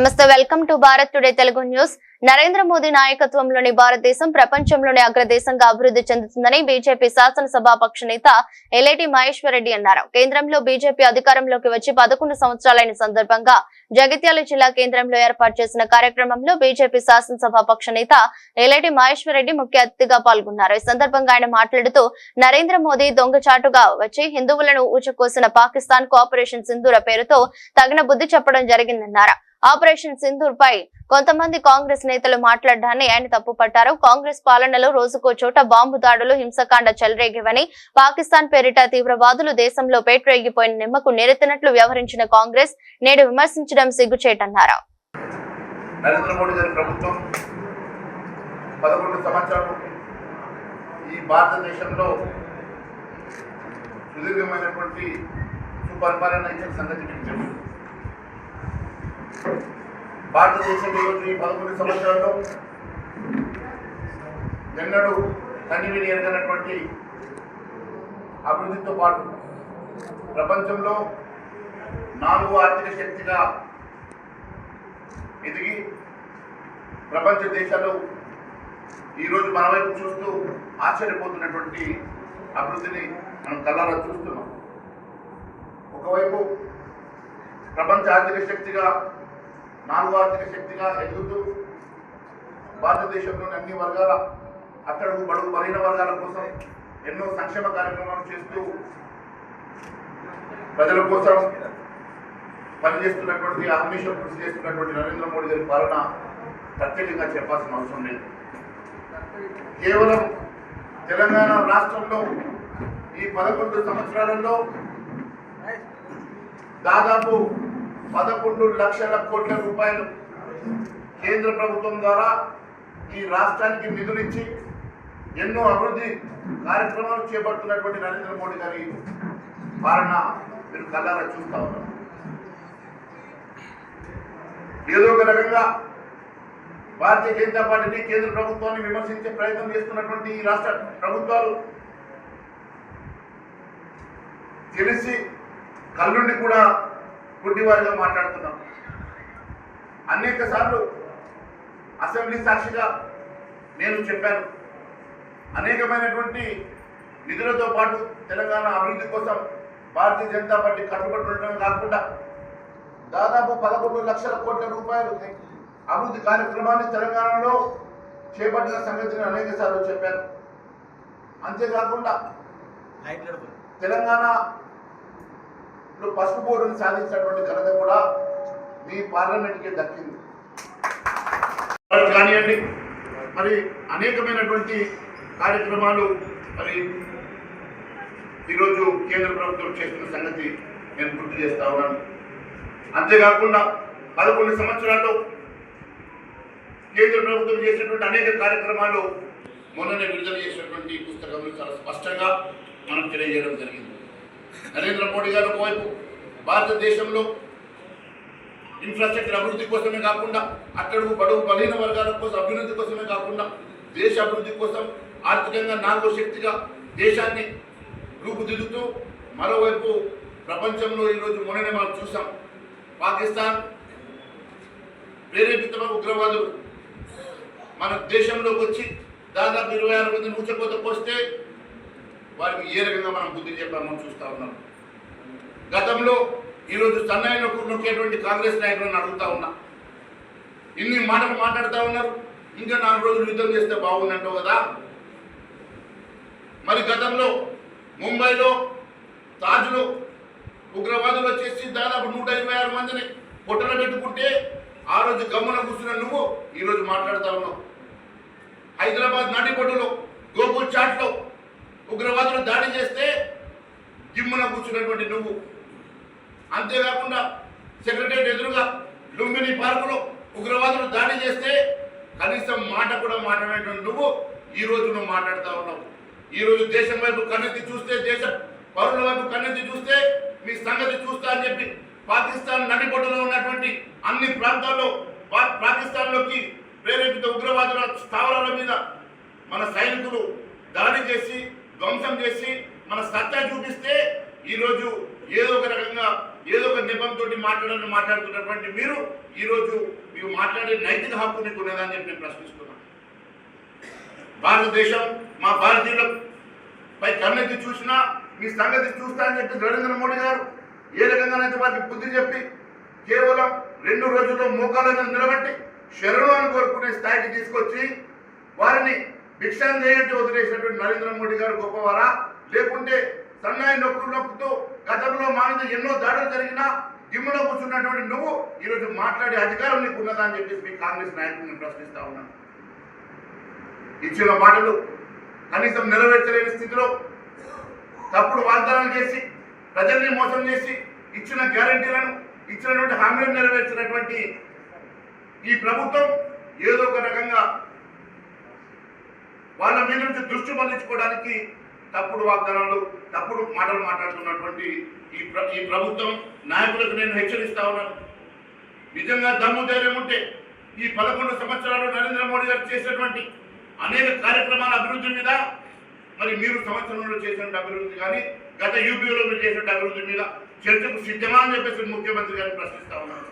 నమస్తే welcome to Bharat today Telugu news. Narendra Modi నాయకత్వంలోని భారతదేశం ప్రపంచంలోని అగ్రదేశంగా అభివృద్ధి చెందుతుందని బీజేపీ శాసనసభాపక్ష నేత ఎల్ఏటి మహేశ్వరరెడ్డి అన్నారు. కేంద్రంలో బీజేపీ అధికారంలోకి వచ్చి పదకొండు సంవత్సరాలైన సందర్భంగా జగిత్యాల జిల్లా కేంద్రంలో ఏర్పాటు చేసిన కార్యక్రమంలో బీజేపీ శాసనసభాపక్ష నేత ఎల్ఏటి మహేశ్వరరెడ్డి ముఖ్య అతిథిగా పాల్గొన్నారు. ఈ సందర్భంగా ఆయన మాట్లాడుతూ నరేంద్ర మోదీ దొంగచాటుగా వచ్చి హిందువులను ఊచకోసిన పాకిస్తాన్కు ఆపరేషన్ సింధూర పేరుతో తగిన బుద్ధి చెప్పడం జరిగిందన్నారు. ఆపరేషన్ సింధూర్ పై కొంతమంది కాంగ్రెస్ నేతలు మాట్లాడడాన్ని ఆయన తప్పుపట్టారు. కాంగ్రెస్ పాలనలో రోజుకో చోట బాంబు దాడులు హింసకాండ చెలరేగివని పాకిస్తాన్ పేరిట తీవ్రవాదులు దేశంలో పేట్రేగిపోయిన నిమ్మకు నెరెత్తినట్లు వ్యవహరించిన కాంగ్రెస్ నేడు విమర్శించడం సిగ్గుచేటన్నారు? నరేంద్ర మోడీ గారి ప్రభుత్వం పదకొండు సంవత్సరాలు ఈ భారతదేశంలో సుదీర్ఘమైనటువంటి సుపరిపాలన ఇచ్చిన సంగతి భారతదేశం ఈరోజు ఈ పదకొండు సంవత్సరాల్లో ఎన్నడూ కనివిని ఎరగనటువంటి అభివృద్ధితో పాటు ప్రపంచంలో నాలుగు ఆర్థిక శక్తిగా ఎదిగి ప్రపంచ దేశాలు ఈరోజు మన వైపు చూస్తూ ఆశ్చర్యపోతున్నటువంటి అభివృద్ధిని మనం కళ్ళారా చూస్తున్నాం. ఒకవైపు ప్రపంచ ఆర్థిక శక్తిగా నాలుగు ఆర్థిక శక్తిగా ఎదుగుతూ భారతదేశంలోని అన్ని వర్గాల అట్టడుగు బడుగు బలైన వర్గాల కోసం ఎన్నో సంక్షేమ కార్యక్రమాలు చేస్తూ ప్రజల కోసం పనిచేస్తున్నటువంటి అహర్నిశం కృషి చేస్తున్నటువంటి నరేంద్ర మోడీ గారి పాలన ప్రత్యేకంగా చెప్పాల్సిన అవసరం లేదు. కేవలం తెలంగాణ రాష్ట్రంలో ఈ పదకొండు సంవత్సరాలలో దాదాపు పదకొండు లక్షల కోట్ల రూపాయలు కేంద్ర ప్రభుత్వం ద్వారా ఈ రాష్ట్రానికి నిధులిచ్చి ఎన్నో అభివృద్ధి కార్యక్రమాలు చేపడుతున్నటువంటి నరేంద్ర మోడీ గారి పాలన మీరు కళ్ళారా చూస్తా ఉన్నారు. ఏదో ఒక రకంగా భారతీయ జనతా పార్టీని కేంద్ర ప్రభుత్వాన్ని విమర్శించే ప్రయత్నం చేస్తున్నటువంటి ఈ రాష్ట్ర ప్రభుత్వాలు తెలిసి కళ్ళుండి కూడా గుడ్డివారిగా మాట్లాడుతున్నాం. అనేక సార్లు అసెంబ్లీ సాక్షిగా నేను చెప్పాను. అనేకమైనటువంటి నిధులతో పాటు తెలంగాణ అభివృద్ధి కోసం భారతీయ జనతా పార్టీ కట్టుబడి ఉండడం కాకుండా దాదాపు పదకొండు లక్షల కోట్ల రూపాయలు అభివృద్ధి కార్యక్రమాన్ని తెలంగాణలో చేపట్టిన సంగతిని అనేక సార్లు చెప్పాను. అంతేకాకుండా ఇప్పుడు పసుపు బోర్డును సాధించినటువంటి ఘనత కూడా మీ పార్లమెంట్కి దక్కింది. కానివ్వండి మరి అనేకమైనటువంటి కార్యక్రమాలు మరి ఈరోజు కేంద్ర ప్రభుత్వం చేస్తున్న సంగతి నేను గుర్తు చేస్తా ఉన్నాను. అంతేకాకుండా పదకొండు సంవత్సరాల్లో కేంద్ర ప్రభుత్వం చేసినటువంటి అనేక కార్యక్రమాలు మొన్ననే విడుదల చేసినటువంటి పుస్తకంలో చాలా స్పష్టంగా మనం తెలియజేయడం జరిగింది. నరేంద్ర మోడీ గారు ఒకవైపు భారతదేశంలో ఇన్ఫ్రాస్ట్రక్చర్ అభివృద్ధి కోసమే కాకుండా అట్టడుగు బడుగు బలహీన వర్గాల కోసం అభివృద్ధి కోసమే కాకుండా దేశ అభివృద్ధి కోసం ఆర్థికంగా నాలుగో శక్తిగా దేశాన్ని రూపుదిద్దుతూ మరోవైపు ప్రపంచంలో ఈరోజు మొన్ననే మనం చూసాం. పాకిస్తాన్ ప్రేరేపితమైన ఉగ్రవాదులు మన దేశంలోకి వచ్చి దాదాపు ఇరవై ఆరు మంది నూచకోత కోసం వారికి ఏ రకంగా మనం బుద్ధి చెప్పామో చూస్తూ ఉన్నాం. గతంలో ఈరోజు సన్నాయిలో నొక్కేటువంటి కాంగ్రెస్ నాయకులను అడుగుతా ఉన్నా. ఇన్ని మాటలు మాట్లాడుతూ ఉన్నారు. ఇంకా నాలుగు రోజులు యుద్ధం చేస్తే బాగుందంటావు కదా? మరి గతంలో ముంబైలో తాజ్లో ఉగ్రవాదులు వచ్చేసి దాదాపు నూట ఇరవై ఆరు మందిని పొట్టలు పెట్టుకుంటే ఆ రోజు గమ్మున కూర్చున్న నువ్వు ఈరోజు మాట్లాడుతా ఉన్నావు. హైదరాబాద్ నాటిపట్టులో గోకుల్ చాట్లో ఉగ్రవాదులు దాడి చేస్తే జిమ్మున కూర్చున్నటువంటి నువ్వు. అంతేకాకుండా సెక్రటరీ ఎదురుగా లుంబిని పార్కులో ఉగ్రవాదులు దాడి చేస్తే కనీసం మాట కూడా మాట్లాడేటువంటి నువ్వు ఈ రోజు నువ్వు మాట్లాడుతూ ఉన్నావు. ఈ రోజు దేశం వైపు కన్నెత్తి చూస్తే దేశ పౌరుల వైపు కన్నెత్తి చూస్తే మీ సంగతి చూస్తా అని చెప్పి పాకిస్తాన్ నడిబొడ్డులో ఉన్నటువంటి అన్ని ప్రాంతాల్లో పా- పాకిస్తాన్లోకి ప్రేరేపిత ఉగ్రవాదుల స్థావరాల మీద మన సైనికులు దాడి చేసి ధ్వంసం చేసి మన సత్తా చూపిస్తే ఈరోజు ఏదో ఒక రకంగా ఏదో ఒక నిబంధంతో మాట్లాడాలని మాట్లాడుతున్నటువంటి మీరు ఈరోజు మీరు మాట్లాడే నైతిక హక్కు మీకు ఉన్నదని చెప్పి నేను ప్రశ్నిస్తున్నాను. భారతదేశం మా భారతీయుల పై కన్నెత్తి చూసినా మీ సంగతి చూస్తా అని చెప్పి నరేంద్ర మోడీ గారు ఏ రకంగానైతే వారికి బుద్ధి చెప్పి కేవలం రెండు రోజుల్లో మోకాల నిలబట్టి నిలబెట్టి శరణాన్ని కోరుకునే స్థాయికి తీసుకొచ్చి వారిని భిక్షం చేయండి వదిలేసినటువంటి నరేంద్ర మోడీ గారు గొప్పవారా? లేకుంటే సన్నాయి నొక్కులు నొక్కుతూ గతంలో మా ఎన్నో దాడులు జరిగినా దిమ్ములో కూర్చున్నటువంటి నువ్వు ఈరోజు మాట్లాడే అధికారం నీకు ఉన్నదా అని చెప్పేసి మీ కాంగ్రెస్ నాయకుడిని ప్రశ్నిస్తా ఉన్నాను. ఇచ్చిన మాటలు కనీసం నెరవేర్చలేని స్థితిలో తప్పుడు వాగ్దానాలు చేసి ప్రజల్ని మోసం చేసి ఇచ్చిన గ్యారంటీలను ఇచ్చినటువంటి హామీలను నెరవేర్చినటువంటి ఈ ప్రభుత్వం ఏదో ఒక రకంగా వాళ్ళ మీద నుంచి దృష్టి మళ్ళించుకోవడానికి తప్పుడు వాగ్దానాలు తప్పుడు మాటలు మాట్లాడుతున్నటువంటి ఈ ఈ ప్రభుత్వం నాయకులకు నేను హెచ్చరిస్తా ఉన్నాను. నిజంగా దమ్ము ధైర్యం ఉంటే ఈ పదకొండు సంవత్సరాలు నరేంద్ర మోడీ గారు చేసినటువంటి అనేక కార్యక్రమాల అభివృద్ధి మీద మరి మీరు సంవత్సరంలో చేసినటువంటి అభివృద్ధి కానీ గత యూపీలో మీరు చేసినటువంటి అభివృద్ధి మీద చర్చకు సిద్ధమా అని చెప్పేసి ముఖ్యమంత్రి గారిని ప్రశ్నిస్తా ఉన్నాను.